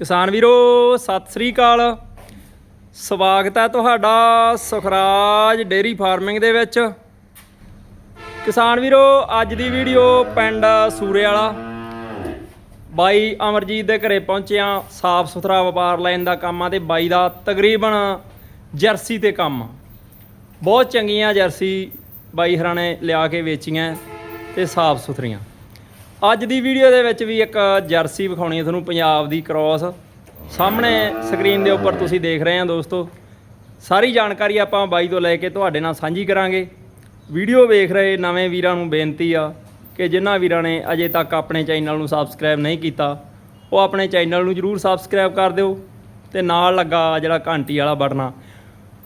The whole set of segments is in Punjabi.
ਕਿਸਾਨ ਵੀਰੋ, ਸਤਿ ਸ੍ਰੀ ਅਕਾਲ। ਸਵਾਗਤ ਹੈ ਤੁਹਾਡਾ ਸੁਖਰਾਜ ਡੇਰੀ ਫਾਰਮਿੰਗ ਦੇ ਵਿੱਚ। ਕਿਸਾਨ ਵੀਰੋ, ਅੱਜ ਦੀ ਵੀਡੀਓ ਪਿੰਡ ਸੂਰੇ ਵਾਲਾ ਬਾਈ ਅਮਰਜੀਤ ਦੇ ਘਰੇ ਪਹੁੰਚਿਆ ਸਾਫ਼ ਸੁਥਰਾ ਵਪਾਰ ਲੈਣ ਦਾ ਕੰਮ ਆ ਤੇ ਬਾਈ ਦਾ ਤਕਰੀਬਨ ਜਰਸੀ ਤੇ ਕੰਮ। ਆ। ਬਹੁਤ ਚੰਗੀਆਂ ਜਰਸੀ ਬਾਈ ਹਰਾਣੇ ਲਿਆ ਕੇ ਵੇਚੀਆਂ ਤੇ ਸਾਫ਼ ਸੁਥਰੀਆਂ। ਅੱਜ ਦੀ ਵੀਡੀਓ ਦੇ ਵਿੱਚ ਵੀ ਇੱਕ ਜਰਸੀ ਵਿਖਾਉਣੀ ਹੈ ਤੁਹਾਨੂੰ, ਪੰਜਾਬ ਦੀ ਕ੍ਰਾਸ ਸਾਹਮਣੇ ਸਕਰੀਨ ਦੇ ਉੱਪਰ ਤੁਸੀਂ ਦੇਖ ਰਹੇ ਹੋ ਦੋਸਤੋ। ਸਾਰੀ ਜਾਣਕਾਰੀ ਆਪਾਂ ਬਾਈ ਤੋਂ ਲੈ ਕੇ ਤੁਹਾਡੇ ਨਾਲ ਸਾਂਝੀ ਕਰਾਂਗੇ। ਵੀਡੀਓ ਵੇਖ ਰਹੇ ਨਵੇਂ ਵੀਰਾਂ ਨੂੰ ਬੇਨਤੀ ਆ ਕਿ ਜਿਨ੍ਹਾਂ ਵੀਰਾਂ ਨੇ ਅਜੇ ਤੱਕ ਆਪਣੇ ਚੈਨਲ ਨੂੰ ਸਬਸਕ੍ਰਾਈਬ ਨਹੀਂ ਕੀਤਾ, ਉਹ ਆਪਣੇ ਚੈਨਲ ਨੂੰ ਜਰੂਰ ਸਬਸਕ੍ਰਾਈਬ ਕਰ ਦਿਓ ਤੇ ਨਾਲ ਲੱਗਾ ਜਿਹੜਾ ਘੰਟੀ ਵਾਲਾ ਬਟਨ ਆ,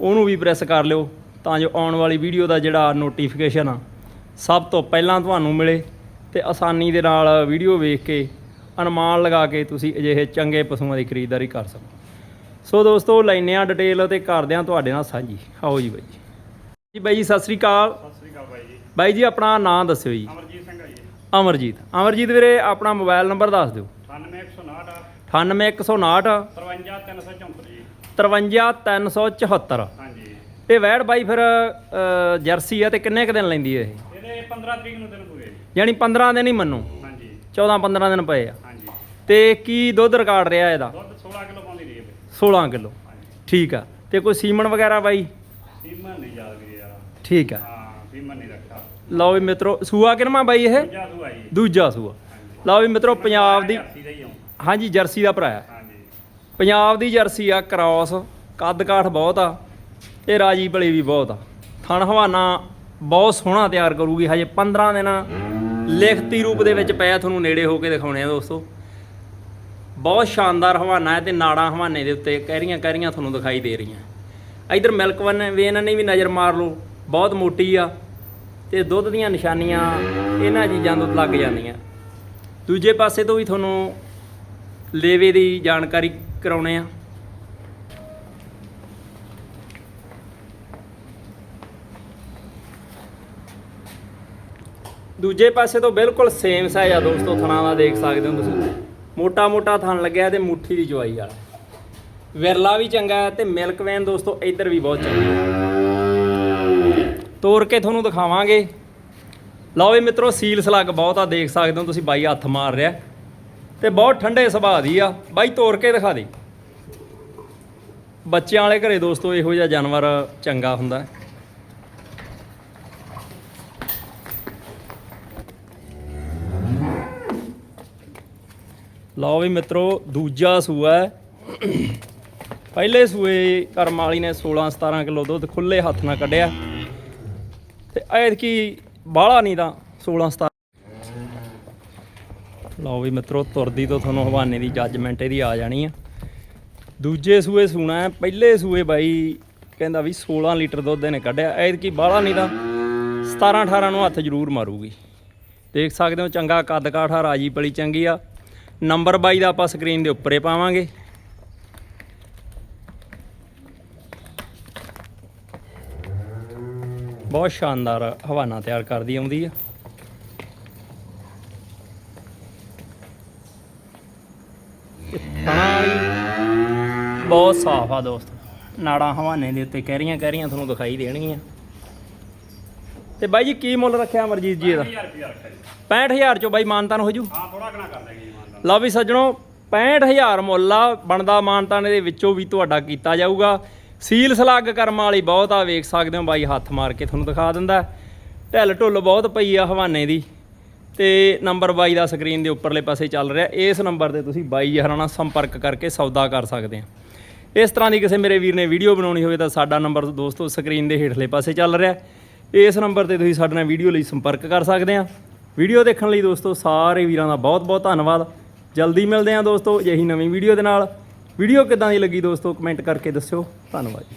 ਉਹਨੂੰ ਵੀ ਪ੍ਰੈਸ ਕਰ ਲਿਓ ਤਾਂ ਜੋ ਆਉਣ ਵਾਲੀ ਵੀਡੀਓ ਦਾ ਜਿਹੜਾ ਨੋਟੀਫਿਕੇਸ਼ਨ ਆ, ਸਭ ਤੋਂ ਪਹਿਲਾਂ ਤੁਹਾਨੂੰ ਮਿਲੇ। ਤੇ ਆਸਾਨੀ ਦੇ ਨਾਲ ਵੀਡੀਓ ਵੇਖ ਕੇ ਅਨੁਮਾਨ ਲਗਾ ਕੇ ਤੁਸੀਂ ਅਜਿਹੇ ਚੰਗੇ ਪਸ਼ੂਆਂ ਦੀ ਖਰੀਦਦਾਰੀ ਕਰ ਸਕੋ। ਸੋ ਦੋਸਤੋ ਲੈਨੇ ਆ ਡਿਟੇਲ ਤੇ ਕਰਦੇ ਆ ਤੁਹਾਡੇ ਨਾਲ ਸਾਂਝੀ। ਆਓ ਜੀ ਬਾਈ ਜੀ। ਬਾਈ ਜੀ ਸਤਿ ਸ੍ਰੀ ਅਕਾਲ। ਸਤਿ ਸ੍ਰੀ ਅਕਾਲ ਬਾਈ ਜੀ। ਬਾਈ ਜੀ ਆਪਣਾ ਨਾਮ ਦੱਸਿਓ ਜੀ। ਅਮਰਜੀਤ ਸਿੰਘ ਆ ਜੀ। ਅਮਰਜੀਤ। ਅਮਰਜੀਤ ਵੀਰੇ ਆਪਣਾ ਮੋਬਾਈਲ ਨੰਬਰ ਦੱਸ ਦਿਓ। 9159 98159 53374 ਜੀ। 53374 ਹਾਂਜੀ। ਇਹ ਵੈੜ ਬਾਈ ਫਿਰ ਜਰਸੀ ਆ ਤੇ ਕਿੰਨੇ ਕ ਦਿਨ ਲੈਂਦੀ ਹੈ ਇਹ? ਇਹਦੇ 15 ਤਰੀਕ ਨੂੰ ਦਿਨ ਯਾਨੀ 15 ਦਿਨ ਹੀ ਮੰਨੋ। ਹਾਂਜੀ। 14 15 ਦਿਨ ਪਏ ਆ। ਹਾਂਜੀ। ਤੇ ਕੀ ਦੁੱਧ ਰਿਕਾਰਡ ਰਿਹਾ ਇਹਦਾ? ਦੁੱਧ 16 ਕਿਲੋ ਪਾਉਂਦੀ ਰਹੀ ਹੈ ਬਈ। 16 ਕਿਲੋ। ਹਾਂਜੀ। ਠੀਕ ਆ। ਤੇ ਕੋਈ ਸੀਮਨ ਵਗੈਰਾ ਬਾਈ? ਸੀਮਨ ਨਹੀਂ ਯਾਦ ਯਾਰ। ਠੀਕ ਆ। ਹਾਂ ਸੀਮਨ ਨਹੀਂ ਰੱਖਾ ਲਓ ਵੀ ਮਿੱਤਰੋ ਸੂਆ ਕਿਨਮਾ ਬਾਈ ਇਹ? ਦੂਜਾ ਸੂਆ ਜੀ। ਦੂਜਾ ਸੂਆ। ਲਓ ਵੀ ਮਿੱਤਰੋ ਪੰਜਾਬ ਦੀ ਹਾਂਜੀ ਜਰਸੀ ਦਾ ਭਰਾ ਪੰਜਾਬ ਦੀ ਜਰਸੀ ਆ ਕ੍ਰਾਸ। ਕੱਦ ਕਾਠ ਬਹੁਤ ਆ। ਤੇ ਰਾਜੀ ਭਲੀ ਵੀ ਬਹੁਤ ਆ। ਥਣ ਹਵਾਨਾ ਬਹੁਤ ਸੋਹਣਾ ਤਿਆਰ ਕਰੂਗੀ। ਹਜੇ 15 ਦਿਨ ਲਿਖਤੀ ਰੂਪ ਦੇ ਵਿੱਚ ਪਿਆ ਤੁਹਾਨੂੰ ਨੇੜੇ ਹੋ ਕੇ ਦਿਖਾਉਣੇ ਆ ਦੋਸਤੋ। ਬਹੁਤ ਸ਼ਾਨਦਾਰ ਹਵਾਨਾ ਹੈ ਤੇ ਨਾੜਾਂ ਹਵਾਨੇ ਦੇ ਉੱਤੇ ਕਹਿਰੀਆਂ ਕਹਿਰੀਆਂ ਤੁਹਾਨੂੰ ਦਿਖਾਈ ਦੇ ਰਹੀਆਂ। ਇਧਰ ਮਿਲਕ ਵਨ ਇਹਨਾਂ ਨੇ ਵੀ ਨਜ਼ਰ ਮਾਰ ਲਓ, ਬਹੁਤ ਮੋਟੀ ਆ ਤੇ ਦੁੱਧ ਦੀਆਂ ਨਿਸ਼ਾਨੀਆਂ ਇਹਨਾਂ ਚੀਜ਼ਾਂ ਤੋਂ ਲੱਗ ਜਾਂਦੀਆਂ। ਦੂਜੇ ਪਾਸੇ ਤੋਂ ਵੀ ਤੁਹਾਨੂੰ ਲੇਵੇ ਦੀ ਜਾਣਕਾਰੀ ਕਰਾਉਣੇ ਆ। ਦੂਜੇ ਪਾਸੇ ਤੋਂ ਬਿਲਕੁਲ ਸੇਮ ਸਾਈਜ਼ ਆ ਦੋਸਤੋ ਥਣਾ ਦਾ ਦੇਖ ਸਕਦੇ ਹੋ ਤੁਸੀਂ। ਮੋਟਾ ਮੋਟਾ ਥਣ ਲੱਗਿਆ ਤੇ ਮੁੱਠੀ ਦੀ ਜਵਾਈ ਵਾਲਾ। ਵਿਰਲਾ ਵੀ ਚੰਗਾ ਹੈ ਤੇ ਮਿਲਕ ਵੈਨ ਦੋਸਤੋ, ਇੱਧਰ ਵੀ ਬਹੁਤ ਚੰਗੀ ਹੈ। ਤੋੜ ਕੇ ਤੁਹਾਨੂੰ ਦਿਖਾਵਾਂਗੇ। ਲਓ ਵੀ ਮਿੱਤਰੋ ਸੀਲ ਸਲੱਗ ਬਹੁਤ ਆ, ਦੇਖ ਸਕਦੇ ਹੋ ਤੁਸੀਂ, ਬਾਈ ਹੱਥ ਮਾਰ ਰਿਹਾ। ਤੇ ਬਹੁਤ ਠੰਡੇ ਸੁਭਾਅ ਦੀ ਆ। ਬਾਈ ਤੋੜ ਕੇ ਦਿਖਾ ਦੇ। ਬੱਚਿਆਂ ਵਾਲੇ ਘਰੇ ਦੋਸਤੋ, ਇਹੋ ਜਿਹਾ ਜਾਨਵਰ ਚੰਗਾ ਹੁੰਦਾ ਲਓ ਵੀ ਮਿੱਤਰੋ, ਦੂਜਾ ਸੂਆ ਹੈ। ਪਹਿਲੇ ਸੂਏ ਕਰਮ ਵਾਲੀ ਨੇ 16 17 ਕਿਲੋ ਦੁੱਧ ਖੁੱਲੇ ਹੱਥ ਨਾਲ ਕੱਢਿਆ। ਤੇ ਐਤਕੀ ਬਾਹਲਾ ਨਹੀਂ ਤਾਂ 16 17 ਲਓ ਵੀ ਮਿੱਤਰੋ, ਤੁਰਦੀ ਤੋਂ ਤੁਹਾਨੂੰ ਹਵਾਨੇ ਦੀ ਜੱਜਮੈਂਟ ਇਹਦੀ ਆ ਜਾਣੀ ਆ। ਦੂਜੇ ਸੂਏ ਸੂਣਾ ਹੈ, ਪਹਿਲੇ ਸੂਏ ਬਾਈ ਕਹਿੰਦਾ ਵੀ 16 ਲੀਟਰ ਦੁੱਧ ਇਹਨੇ ਕੱਢਿਆ। ਐਤਕੀ ਬਾਹਲਾ ਨਹੀਂ ਤਾਂ 17 18 ਨੂੰ ਹੱਥ ਜ਼ਰੂਰ ਮਾਰੂਗੀ। ਦੇਖ ਸਕਦੇ ਹੋ, ਚੰਗਾ ਕੱਦ ਕਾਠਾ ਰਾਜੀ ਪਲੀ ਚੰਗੀ ਆ। ਨੰਬਰ ਬਾਈ ਦਾ ਆਪਾਂ ਸਕਰੀਨ ਦੇ ਉੱਪਰੇ ਪਾਵਾਂਗੇ। ਬਹੁਤ ਸ਼ਾਨਦਾਰ ਹਵਾਨਾ ਤਿਆਰ ਕਰਦੀ ਆਉਂਦੀ ਆ। ਬਹੁਤ ਸਾਫ਼ ਆ ਦੋਸਤ। ਨਾੜਾਂ ਹਵਾਨੇ ਦੇ ਉੱਤੇ ਕਹਿਰੀਆਂ ਕਹਿਰੀਆਂ ਤੁਹਾਨੂੰ ਦਿਖਾਈ ਦੇਣਗੀਆਂ। ਤੇ ਬਾਈ ਜੀ ਕੀ ਮੁੱਲ ਰੱਖਿਆ ਅਮਰਜੀਤ ਜੀ ਇਹਦਾ? 1000 ਰੁਪਇਆ ਰੱਖਿਆ ਜੀ। 65000 ਚੋਂ ਬਾਈ ਮਾਨਤਾਨ ਹੋ ਜੂ? ਹਾਂ ਥੋੜਾ ਘਣਾ ਕਰ ਦਾਂਗੇ ਲਓ ਵੀ ਸੱਜਣੋ 65000 ਮੁੱਲ ਆ, ਬਣਦਾ ਮਾਨਤਾਨ ਦੇ ਵਿੱਚੋਂ ਵੀ ਤੁਹਾਡਾ ਕੀਤਾ ਜਾਊਗਾ। ਸੀਲ ਸਲੱਗ ਕਰਮ ਵਾਲੀ ਬਹੁਤ ਆ, ਵੇਖ ਸਕਦੇ ਹੋ ਬਾਈ, ਹੱਥ ਮਾਰ ਕੇ ਤੁਹਾਨੂੰ ਦਿਖਾ ਦਿੰਦਾ। ਢਿੱਲ ਢੁੱਲ ਬਹੁਤ ਪਈ ਆ ਹਵਾਨੇ ਦੀ। ਤੇ ਨੰਬਰ ਬਾਈ ਦਾ ਸਕਰੀਨ ਦੇ ਉੱਪਰਲੇ ਪਾਸੇ ਚੱਲ ਰਿਹਾ। ਇਸ ਨੰਬਰ ਤੇ ਤੁਸੀਂ ਬਾਈ ਹਰਾਂ ਨਾਲ ਸੰਪਰਕ ਕਰਕੇ ਸੌਦਾ ਕਰ ਸਕਦੇ ਆ ਇਸ ਤਰ੍ਹਾਂ ਦੀ ਕਿਸੇ ਮੇਰੇ ਵੀਰ ਨੇ ਵੀਡੀਓ ਬਣਾਉਣੀ ਹੋਵੇ ਤਾਂ ਸਾਡਾ ਨੰਬਰ ਦੋਸਤੋ ਸਕਰੀਨ ਦੇ ਹੇਠਲੇ ਪਾਸੇ ਚੱਲ ਰਿਹਾ। ਇਸ ਨੰਬਰ ਤੇ ਤੁਸੀਂ ਸਾਡੇ ਨਾਲ ਵੀਡੀਓ ਲਈ ਸੰਪਰਕ ਕਰ ਸਕਦੇ ਆ ਵੀਡੀਓ ਦੇਖਣ ਲਈ ਦੋਸਤੋ ਸਾਰੇ ਵੀਰਾਂ ਦਾ ਬਹੁਤ ਬਹੁਤ ਧੰਨਵਾਦ। ਜਲਦੀ ਮਿਲਦੇ ਹਾਂ ਦੋਸਤੋ, ਅਜਿਹੀ ਨਵੀਂ ਵੀਡੀਓ ਦੇ ਨਾਲ। ਵੀਡੀਓ ਕਿੱਦਾਂ ਦੀ ਲੱਗੀ ਦੋਸਤੋ ਕਮੈਂਟ ਕਰਕੇ ਦੱਸਿਓ। ਧੰਨਵਾਦ ਜੀ।